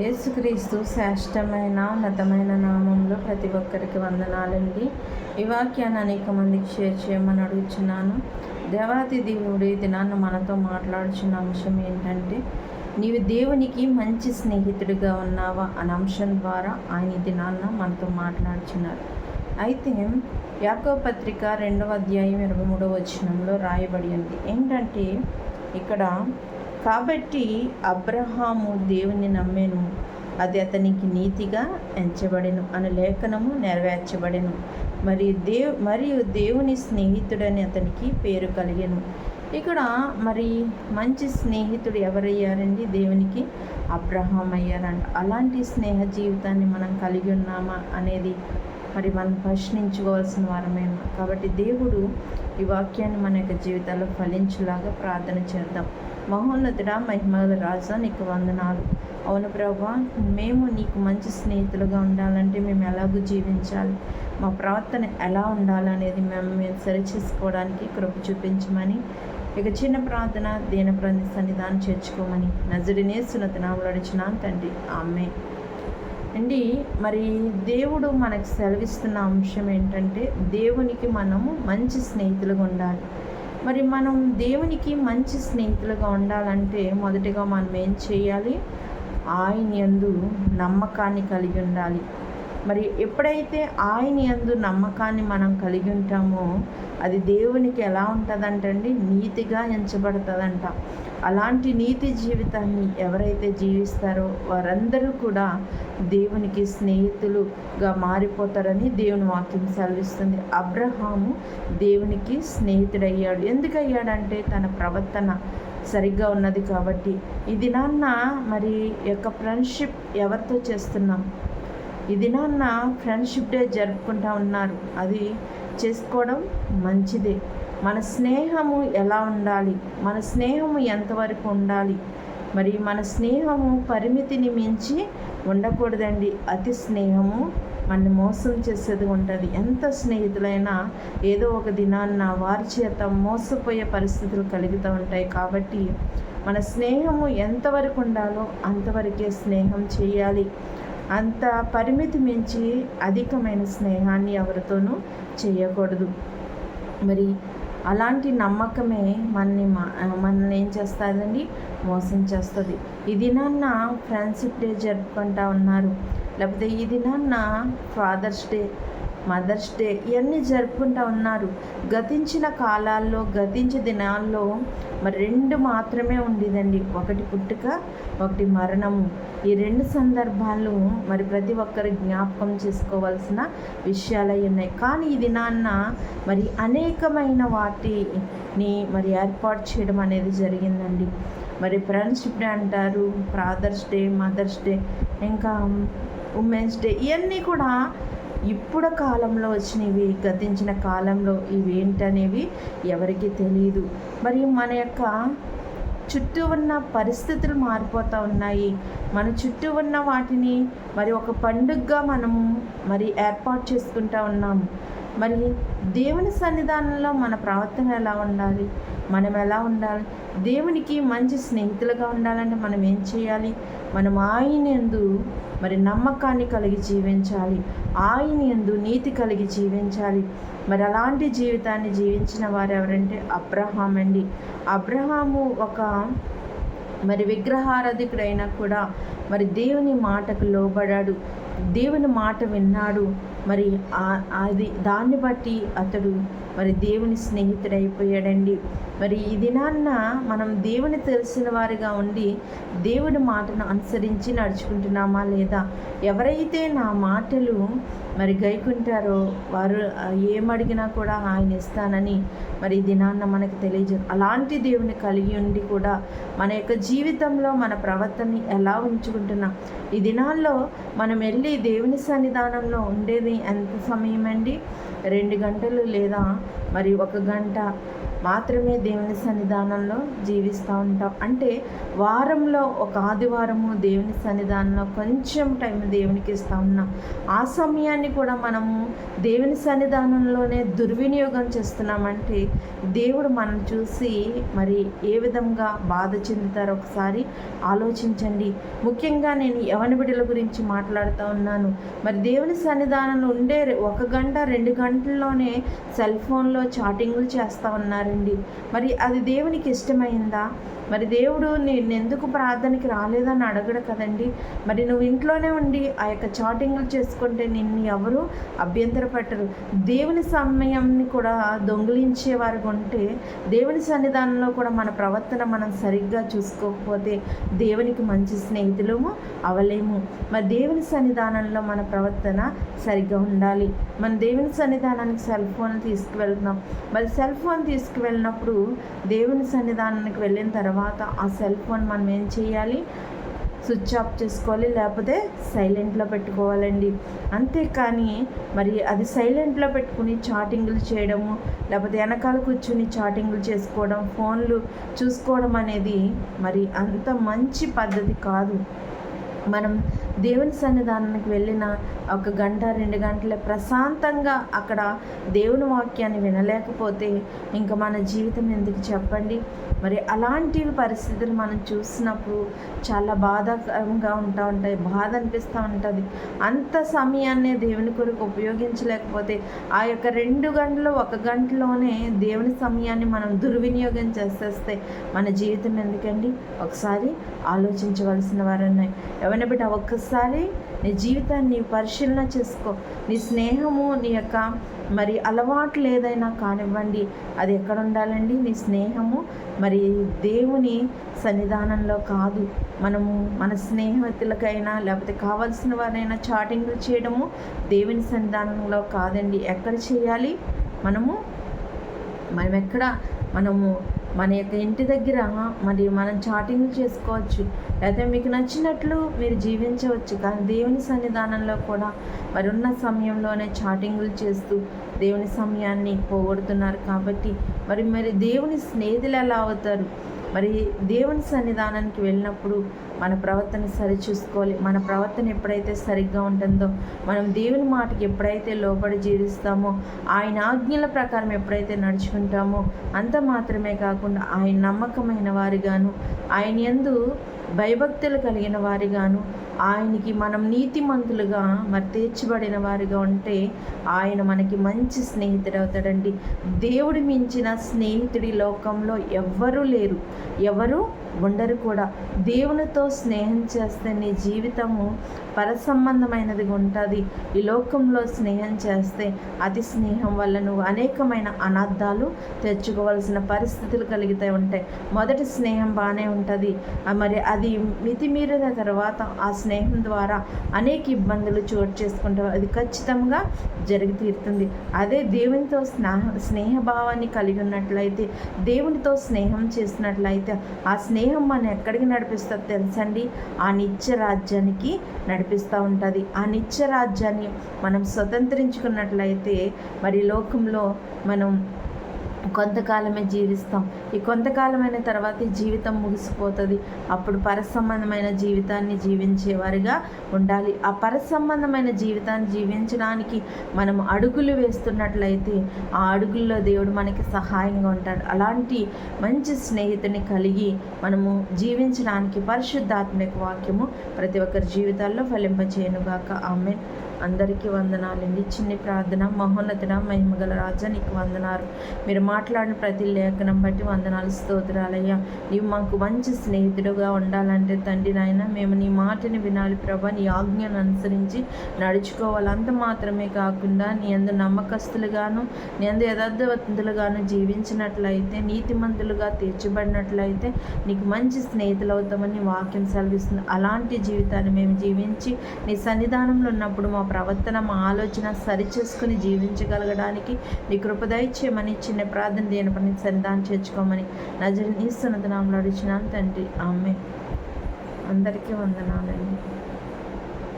యేసుక్రీస్తు శ్రేష్టమైన ఉన్నతమైన నామంలో ప్రతి ఒక్కరికి వందనాలండి. ఈ వాక్యాన్ని అనేక మందికి షేర్ చేయమని అడుగుతున్నాను దేవాది దేవుడు ఈ దినాన్ని మనతో మాట్లాడుచున్న అంశం ఏంటంటే నీవు దేవునికి మంచి స్నేహితుడిగా ఉన్నావా అనే అంశం ద్వారా ఆయన ఈ దినాన్న మనతో మాట్లాడుచున్నారు. అయితే యాకో పత్రిక రెండవ అధ్యాయం ఇరవై మూడవ వచనంలో రాయబడి ఉంది. ఏంటంటే ఇక్కడ కాబట్టి అబ్రహాము దేవుని నమ్మెను. అది అతనికి నీతిగా ఎంచబడెను అనే లేఖనము నెరవేర్చబడెను. మరియు దేవ్ మరియు దేవుని స్నేహితుడని అతనికి పేరు కలిగెను. ఇక్కడ మరి మంచి స్నేహితుడు ఎవరయ్యారండి? దేవునికి అబ్రహాం అయ్యారంట అలాంటి స్నేహ జీవితాన్ని మనం కలిగి ఉన్నామా అనేది మరి మనం ప్రశ్నించుకోవాల్సిన వారమే కాబట్టి దేవుడు ఈ వాక్యాన్ని మన యొక్క జీవితాల్లో ఫలించేలాగా ప్రార్థన చేద్దాం. మహోన్నతుడా మహిమల రాజా నీకు వందనాలు. అవును ప్రభా మేము నీకు మంచి స్నేహితులుగా ఉండాలంటే మేము ఎలాగూ జీవించాలి. మా ప్రవర్తన ఎలా ఉండాలనేది మేము మేము సరిచేసుకోవడానికి కృప చూపించమని ఇక చిన్న ప్రార్థన దీన సన్నిధానం చేర్చుకోమని నజడినే సున్నతనాములు అడిచినాను తండ్రి. ఆమె అండి మరి దేవుడు మనకు సెలవిస్తున్న అంశం ఏంటంటే దేవునికి మనము మంచి స్నేహితులుగా ఉండాలి. మరి మనం దేవునికి మంచి స్నేహితులుగా ఉండాలంటే మొదటిగా మనం ఏం చేయాలి? ఆయన యందు నమ్మకాన్ని కలిగి ఉండాలి. మరి ఎప్పుడైతే ఆయన యందు నమ్మకాన్ని మనం కలిగి ఉంటామో అది దేవునికి ఎలా ఉంటుందంటండి? నీతిగా ఎంచబడుతుందంట. అలాంటి నీతి జీవితాన్ని ఎవరైతే జీవిస్తారో వారందరూ కూడా దేవునికి స్నేహితులుగా మారిపోతారని దేవుని వాక్యం సెలవిస్తుంది. అబ్రహాము దేవునికి స్నేహితుడయ్యాడు. ఎందుకయ్యాడంటే తన ప్రవర్తన సరిగ్గా ఉన్నది కాబట్టి. ఇది నాన్న మరి యొక్క ఫ్రెండ్షిప్ ఎవరితో చేస్తున్నాం? ఈ దినాన్న ఫ్రెండ్షిప్ డే జరుపుకుంటా ఉన్నారు. అది చేసుకోవడం మంచిదే. మన స్నేహము ఎలా ఉండాలి? మన స్నేహము ఎంతవరకు ఉండాలి? మరి మన స్నేహము పరిమితిని మించి ఉండకూడదండి. అతి స్నేహము మన మోసం చేసేది ఉంటుంది. ఎంత స్నేహితులైనా ఏదో ఒక దినాన్న వారి చేత మోసపోయే పరిస్థితులు కలుగుతూ ఉంటాయి. కాబట్టి మన స్నేహము ఎంతవరకు ఉండాలో అంతవరకే స్నేహం చేయాలి. అంత పరిమితి మించి అధికమైన స్నేహాన్ని ఎవరితోనూ చేయకూడదు. మరి అలాంటి నమ్మకమే మనని మనల్ని ఏం చేస్తుందండి? మోసం చేస్తుంది. ఇది దినాన్న ఫ్రెండ్షిప్ డే జరుపుకుంటా ఉన్నారు. లేకపోతే ఇది దినాన్న ఫాదర్స్ డే మదర్స్ డే ఇవన్నీ జరుపుకుంటూ ఉన్నారు? గతించిన కాలాల్లో గతించే దినాల్లో మరి రెండు మాత్రమే ఉండేదండి. ఒకటి పుట్టుక ఒకటి మరణము. ఈ రెండు సందర్భాలు మరి ప్రతి ఒక్కరు జ్ఞాపకం చేసుకోవాల్సిన విషయాలు అయి ఉన్నాయి. కానీ ఈ దినాన్న మరి అనేకమైన వాటిని మరి ఏర్పాటు చేయడం అనేది జరిగిందండి. మరి ఫ్రెండ్షిప్ డే అంటారు ఫాదర్స్ డే మదర్స్ డే ఇంకా ఉమెన్స్ డే ఇవన్నీ కూడా ఇప్పుడు కాలంలో వచ్చినవి గతించిన కాలంలో ఇవేంటనేవి ఎవరికి తెలియదు మరి మన యొక్క చుట్టూ ఉన్న పరిస్థితులు మారిపోతూ ఉన్నాయి. మన చుట్టూ ఉన్న వాటిని మరి ఒక పండుగగా మనము మరి ఏర్పాటు చేసుకుంటూ ఉన్నాము మరి దేవుని సన్నిధానంలో మన ప్రవర్తన ఎలా ఉండాలి? మనం ఎలా ఉండాలి? దేవునికి మంచి స్నేహితులుగా ఉండాలంటే మనం ఏం చేయాలి? మనం ఆయన ఎందు మరి నమ్మకాన్ని కలిగి జీవించాలి. ఆయన ఎందు నీతి కలిగి జీవించాలి. మరి అలాంటి జీవితాన్ని జీవించిన వారు ఎవరంటే అబ్రహాం అండి. అబ్రహాము ఒక మరి విగ్రహారాధికుడైనా కూడా మరి దేవుని మాటకు లోబడాడు. దేవుని మాట విన్నాడు. మరి అది దాన్ని బట్టి అతడు మరి దేవుని స్నేహితుడైపోయాడండి. మరి ఈ దినాన్న మనం దేవుని తెలిసిన వారిగా ఉండి దేవుడి మాటను అనుసరించి నడుచుకుంటున్నామా లేదా? ఎవరైతే నా మాటలు మరి గైకుంటారో వారు ఏమడిగినా కూడా ఆయన ఇస్తానని మరి ఈ దినాన్న మనకు తెలియజే అలాంటి దేవుని కలిగి ఉండి కూడా మన యొక్క జీవితంలో మన ప్రవర్తనని ఎలా ఉంచుకుంటున్నాం? ఈ దినాల్లో మనం వెళ్ళి దేవుని సన్నిధానంలో ఉండేది ఎంత సమయం అండి రెండు గంటలు లేదా మరి ఒక గంట? మాత్రమే దేవుని సన్నిధానంలో జీవిస్తూ ఉంటాం. అంటే వారంలో ఒక ఆదివారము దేవుని సన్నిధానంలో కొంచెం టైం దేవునికి ఇస్తూ ఉన్నాం. ఆ సమయాన్ని కూడా మనము దేవుని సన్నిధానంలోనే దుర్వినియోగం చేస్తున్నామంటే దేవుడు మనం చూసి మరి ఏ విధంగా బాధ చెందుతారో ఒకసారి ఆలోచించండి. ముఖ్యంగా నేను యవన బిడ్డల గురించి మాట్లాడుతూ ఉన్నాను. మరి దేవుని సన్నిధానంలో ఉండే ఒక గంట రెండు గంటల్లోనే సెల్ ఫోన్లో చాటింగ్లు చేస్తూ ఉన్నారు. ఉన్నారండి మరి అది దేవునికి ఇష్టమైందా? మరి దేవుడు నేను ఎందుకు ప్రార్థనకి రాలేదని అడగడు కదండి. మరి నువ్వు ఇంట్లోనే ఉండి ఆ యొక్క చాటింగ్లు చేసుకుంటే నిన్ను ఎవరు అభ్యంతరపెట్టరు. దేవుని సమయాన్ని కూడా దొంగిలించేవారు ఉంటే దేవుని సన్నిధానంలో కూడా మన ప్రవర్తన మనం సరిగ్గా చూసుకోకపోతే దేవునికి మంచి స్నేహితులము అవలేము. మరి దేవుని సన్నిధానంలో మన ప్రవర్తన సరిగ్గా ఉండాలి. మన దేవుని సన్నిధానానికి సెల్ ఫోన్ తీసుకువెళ్తున్నాం. మరి సెల్ ఫోన్ తీసుకువెళ్ళినప్పుడు దేవుని సన్నిధానానికి వెళ్ళిన తర్వాత తర్వాత ఆ సెల్ ఫోన్ మనం ఏం చేయాలి? స్విచ్ ఆఫ్ చేసుకోవాలి లేకపోతే సైలెంట్లో పెట్టుకోవాలండి. అంతేకాని మరి అది సైలెంట్లో పెట్టుకుని చాటింగ్లు చేయడము లేకపోతే వెనకాల కూర్చుని చాటింగ్లు చేసుకోవడం ఫోన్లు చూసుకోవడం అనేది మరి అంత మంచి పద్ధతి కాదు. మనం దేవుని సన్నిధానానికి వెళ్ళిన ఒక గంట రెండు గంటలే ప్రశాంతంగా అక్కడ దేవుని వాక్యాన్ని వినలేకపోతే ఇంకా మన జీవితం ఎందుకు చెప్పండి? మరి అలాంటి పరిస్థితులు మనం చూసినప్పుడు చాలా బాధాకరంగా ఉంటా ఉంటాయి బాధ అనిపిస్తూ ఉంటుంది. అంత సమయాన్ని దేవుని కొరకు ఉపయోగించలేకపోతే ఆ యొక్క రెండు గంటలు ఒక గంటలోనే దేవుని సమయాన్ని మనం దుర్వినియోగం చేసేస్తే మన జీవితం ఎందుకండి? ఒకసారి ఆలోచించవలసిన వారన్నాయి. ఎవరిని బిడ్డ ఒక్కసారి నీ జీవితాన్ని పరిశీలన చేసుకో. నీ స్నేహము నీ యొక్క మరి అలవాట్లు ఏదైనా కానివ్వండి అది ఎక్కడ ఉండాలండి? నీ స్నేహము. మరి దేవుని సన్నిధానంలో కాదు. మనము మన స్నేహితులకైనా లేకపోతే కావాల్సిన వారైనా చాటింగ్లు చేయడము దేవుని సన్నిధానంలో కాదండి. ఎక్కడ చేయాలి? మనము మనం ఎక్కడ మనము మన యొక్క ఇంటి దగ్గర మరి మనం చాటింగ్ చేసుకోవచ్చు. అయితే మీకు నచ్చినట్లు మీరు జీవించవచ్చు. కానీ దేవుని సన్నిధానంలో కూడా మరి ఉన్న సమయంలోనే చాటింగులు చేస్తూ దేవుని సమయాన్ని పోగొడుతున్నారు. కాబట్టి మరి మరి దేవుని స్నేహితులు ఎలా అవుతారు? మరి దేవుని సన్నిధానానికి వెళ్ళినప్పుడు మన ప్రవర్తన సరిచూసుకోవాలి మన ప్రవర్తన ఎప్పుడైతే సరిగ్గా ఉంటుందో మనం దేవుని మాటకి ఎప్పుడైతే లోపడి జీవిస్తామో ఆయన ఆజ్ఞల ప్రకారం ఎప్పుడైతే నడుచుకుంటామో అంత మాత్రమే కాకుండా ఆయన నమ్మకమైన వారిగాను ఆయన ఎందు భయభక్తులు కలిగిన వారిగాను ఆయనకి మనం నీతిమంతులుగా మరి తీర్చబడిన వారిగా ఉంటే ఆయన మనకి మంచి స్నేహితుడు అవుతాడండి. దేవుడి మించిన స్నేహితుడి లోకంలో ఎవ్వరూ లేరు. ఎవరు ఉండరు కూడా. దేవునితో స్నేహం చేస్తే నీ జీవితము పరసంబంధమైనది ఉంటుంది. ఈ లోకంలో స్నేహం చేస్తే అతి స్నేహం వల్ల నువ్వు అనేకమైన అనర్థాలు తెచ్చుకోవాల్సిన పరిస్థితులు కలిగితే ఉంటాయి. మొదటి స్నేహం బాగానే ఉంటుంది. మరి అది మితిమీరిన తర్వాత ఆ స్నేహం స్నేహం ద్వారా అనేక ఇబ్బందులు చోటు చేసుకుంటే అది ఖచ్చితంగా జరిగి తీరుతుంది. అదే దేవునితో స్నేహ స్నేహభావాన్ని కలిగి ఉన్నట్లయితే దేవునితో స్నేహం చేసినట్లయితే ఆ స్నేహం మనం ఎక్కడికి నడిపిస్తుంది తెలుసండి? ఆ నిత్య రాజ్యానికి నడిపిస్తూ ఉంటుంది. ఆ నిత్య రాజ్యాన్ని మనం స్వతంత్రించుకున్నట్లయితే మరి లోకంలో మనం కొంతకాలమే జీవిస్తాం. ఈ కొంతకాలమైన తర్వాత ఈ జీవితం ముగిసిపోతుంది. అప్పుడు పరసంబంధమైన జీవితాన్ని జీవించేవారిగా ఉండాలి. ఆ పరసంబంధమైన జీవితాన్ని జీవించడానికి మనం అడుగులు వేస్తున్నట్లయితే ఆ అడుగుల్లో దేవుడు మనకి సహాయంగా ఉంటాడు. అలాంటి మంచి స్నేహితుని కలిగి మనము జీవించడానికి పరిశుద్ధాత్మక వాక్యము ప్రతి ఒక్కరి జీవితాల్లో ఫలింపచేయనుగాక. ఆమె అందరికీ వందనాలండి చిన్ని ప్రార్థన మహోన్నతుడ మహిమగల రాజా నీకు వందనాలు. మీరు మాట్లాడిన ప్రతి లేఖనం బట్టి వందనాలు స్తోత్రాలయ్యా. నీవు మాకు మంచి స్నేహితుడుగా ఉండాలంటే తండ్రి నాయన మేము నీ మాటని వినాలి ప్రభా. నీ ఆజ్ఞను అనుసరించి నడుచుకోవాలి. అంత మాత్రమే కాకుండా నీ అందు నమ్మకస్తులుగాను నీ అందు యథార్థవంతులుగాను జీవించినట్లయితే నీతిమంతులుగా తీర్చబడినట్లయితే నీకు మంచి స్నేహితులు అవుతామని వాక్యం సెలవిస్తుంది. అలాంటి జీవితాన్ని మేము జీవించి నీ సన్నిధానంలో ఉన్నప్పుడు మా ప్రవర్తన మా ఆలోచన సరిచేసుకుని జీవించగలగడానికి నీ కృపదయచేయమని చిన్న ప్రార్థన దేని పని సన్నిధానం చేర్చుకోమని నజరి నీ సున్నతనాంలో అడిచినాను తండ్రి. ఆమె అందరికీ వందనాలండి.